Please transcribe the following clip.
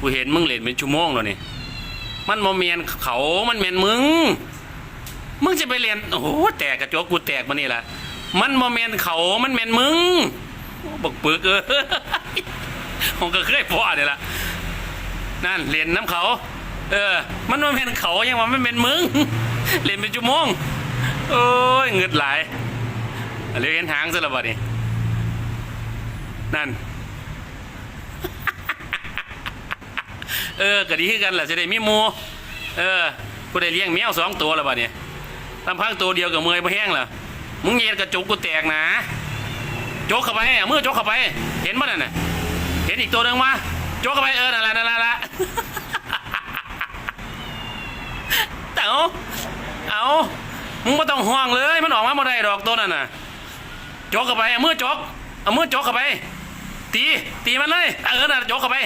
กูเห็นมึงเล่นเป็นชั่วโมงแล้วนี่ มันโมเมนเขา มันเมนมึง มึงจะไปเรียน โอ้โห แตกกระจกกูแตกมานี่แหละ มันโมเมนเขา มันเมนมึงบอกปึกเออผมก็เคยพ่อเนี่ยละนั่นเรียนน้ำเขา เออ มันโมเมนเขายังว่ามันเป็นมึงเรียนเป็นชั่วโมง โอ้ยเงืดหลายเรียนหางซะแล้วบัดนี้นั่น เออกะดีคือกันแหละจะได้มีหมูเออกูได้เลี้ยงแมวสองตัวแล้วบัดนี้ลำพังตัวเดียวกับเมอยบ่แห้งเหรอมึงเย็นกระจุกกูแตกนะโจกเข้าไปเมือโจกเข้าไป เห็นมั้ยนั่นน่ะเห็นอีกตัวหนึ่งมาโจกเข้าไปเออนั่นแหละนั่นแหละนั่นแหละเต๋าเอามึงไม่ต้องห่วงเลย มันออกมาบ่ได้ดอกตัวนั่นน่ะโจกเข้าไปเมือโจกเอามือโจกเข้าไป ตีตีมันเลยเออน่ะโจกเข้าไป